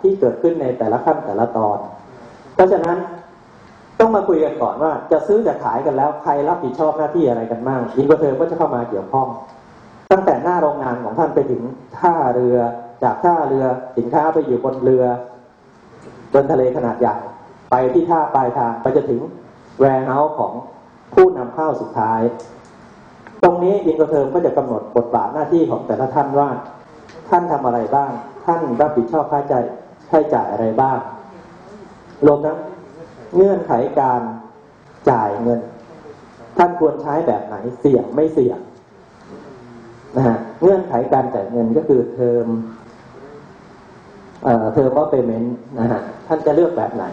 ที่เกิดขึ้นในแต่ละขั้นแต่ละตอน เพราะฉะนั้นต้องมาคุยกันก่อนว่า จะซื้อจะขายกันแล้วใครรับผิดชอบหน้าที่อะไรกันบ้างอินเวอร์เทอร์ก็จะเข้ามาเกี่ยวข้อง ตั้งแต่หน้าโรงงานของท่านไปถึงท่าเรือ จากท่าเรือสินค้าไปอยู่บนเรือบนทะเลขนาดใหญ่ไปที่ท่าปลายทางไปจะถึงแวร์เฮาส์ของผู้นำเข้าสุดท้าย ตรงนี้อินเตอร์เทอมก็จะกำหนดบทบาทหน้าที่ของแต่ละท่านว่า ท่านทำอะไรบ้าง ท่านรับผิดชอบค่าใช้จ่าย ใช้จ่ายอะไรบ้าง รวมทั้งเงื่อนไขการจ่ายเงิน ท่านควรใช้แบบไหนเสี่ยงไม่เสี่ยงนะฮะเงื่อนไขการจ่ายเงินก็คือเทอมเอ่อเทอมว่าเปเมนต์นะฮะท่านจะเลือกแบบไหน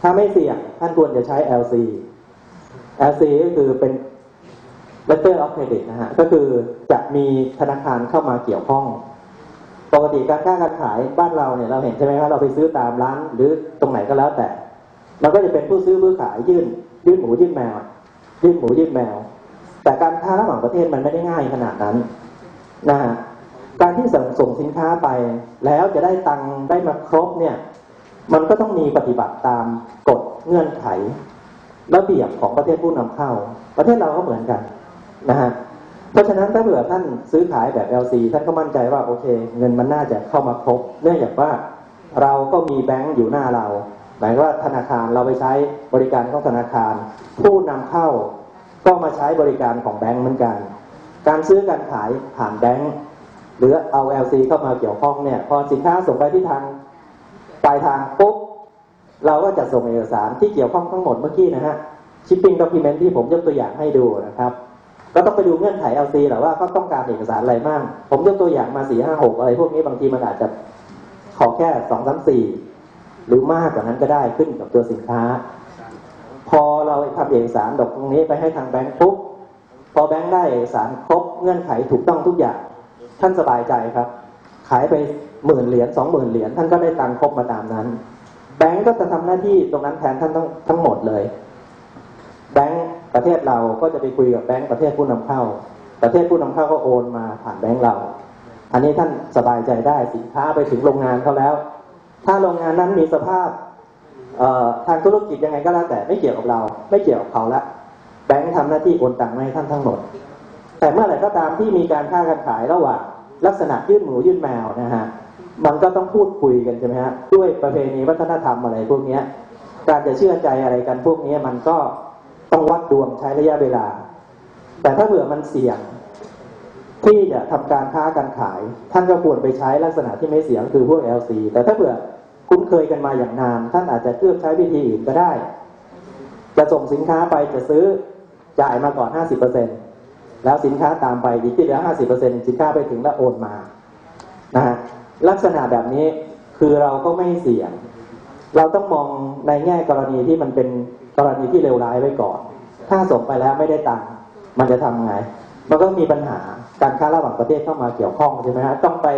ถ้าไม่เสี่ยง ท่านควรจะใช้ LC LC ก็คือเป็น letter of credit นะฮะก็คือจะมีธนาคารเข้ามาเกี่ยวข้อง ปกติการค้าการขายบ้านเราเนี่ยเราเห็นใช่ไหมว่าเราไปซื้อตามร้านหรือตรงไหนก็แล้วแต่เราก็จะเป็นผู้ซื้อผู้ขายยื่น ยื่นหมูยื่นแมว ยื่นหมูยื่นแมว แต่การค้าระหว่างประเทศมันไม่ได้ง่ายขนาดนั้นนะฮะการที่ส่งส่งสินค้าไป แล้วจะได้ตังค์ได้มาครบเนี่ย มันก็ต้องมีปฏิบัติตามกฎเงื่อนไขระเบียบของประเทศผู้นำเข้า ประเทศเราก็เหมือนกันนะฮะ เพราะฉะนั้นถ้าเผื่อท่านซื้อขายแบบ LC ท่านก็มั่นใจว่าโอเค เงินมันน่าจะเข้ามาครบ เนื่องจากว่าเราก็มีแบงก์อยู่หน้าเรา หมายว่าธนาคารเราไปใช้บริการของธนาคาร ผู้นำเข้าก็มาใช้บริการของแบงก์เหมือนกัน การซื้อการขายผ่านแบงก์หรือเอา LC เข้ามาเกี่ยวข้องเนี่ยพอสินค้าส่งไปที่ทางปลายทางปุ๊บเราก็จะส่งเอกสารที่เกี่ยวข้องทั้งหมดเมื่อกี้นะฮะ shipping document ที่ผมยกตัวอย่างให้ดูนะครับ ก็ต้องไปดูเงื่อนไข LC แหละว่าเขาต้องการเอกสารอะไรบ้าง ผมยกตัวอย่างมาสี่ห้าหกอะไรพวกนี้บางทีมันอาจจะขอแค่สองสามสี่หรือมากกว่านั้นก็ได้ขึ้นกับตัวสินค้า พอเราทำเอกสารดอกตรงนี้ไปให้ทางแบงค์ปุ๊บพอแบงค์ได้เอกสารครบเงื่อนไขถูกต้องทุกอย่าง ท่านสบายใจครับ ขายไปหมื่นเหรียญสองหมื่นเหรียญท่านก็ได้ตังค์ครบมาตามนั้น แบงก์ก็จะทำหน้าที่ตรงนั้นแทนท่านทั้งทั้งหมดเลย แบงก์ ประเทศเราก็จะไปคุยกับแบงก์ประเทศผู้นำเข้า ประเทศผู้นำเข้าก็โอนมาผ่านแบงก์เรา อันนี้ท่านสบายใจได้สินค้าไปถึงโรงงานเขาแล้ว ถ้าโรงงานนั้นมีสภาพทางธุรกิจยังไงก็แล้วแต่ไม่เกี่ยวกับเรา ไม่เกี่ยวกับเขาละแบงก์ทำหน้าที่โอนตังค์มาให้ท่านทั้งหมด แต่เมื่อไหร่ก็ตามที่มีการค้าการขายระหว่างลักษณะยื่นหมูยื่นแมวนะฮะมันก็ต้องพูดคุยกันใช่ไหมฮะด้วยประเพณีวัฒนธรรมอะไรพวกนี้การจะเชื่อใจอะไรกันพวกนี้มันก็ ต้องวัดดวงใช้ระยะเวลา แต่ถ้าเผื่อมันเสี่ยง ที่จะทำการค้าการขาย ท่านก็ควรไปใช้ลักษณะที่ไม่เสี่ยงคือพวก LC แต่ถ้าเผื่อคุ้นเคยกันมาอย่างนาน ท่านอาจจะเลือกใช้วิธีอื่นก็ได้ จะส่งสินค้าไปจะซื้อจ่ายมาก่อน 50%แล้วสินค้าตามไปดีที่เหลือ50%สินค้าไปถึงแล้วโอนมานะฮะลักษณะแบบนี้คือเราก็ไม่เสี่ยง เราต้องมองในแง่กรณีที่มันเป็น กรณีที่เลวร้ายไว้ก่อน ถ้าส่งไปแล้วไม่ได้ตังค์มันจะทำไง มันก็มีปัญหาการค้าระหว่างประเทศเข้ามาเกี่ยวข้องใช่ไหมฮะต้องไป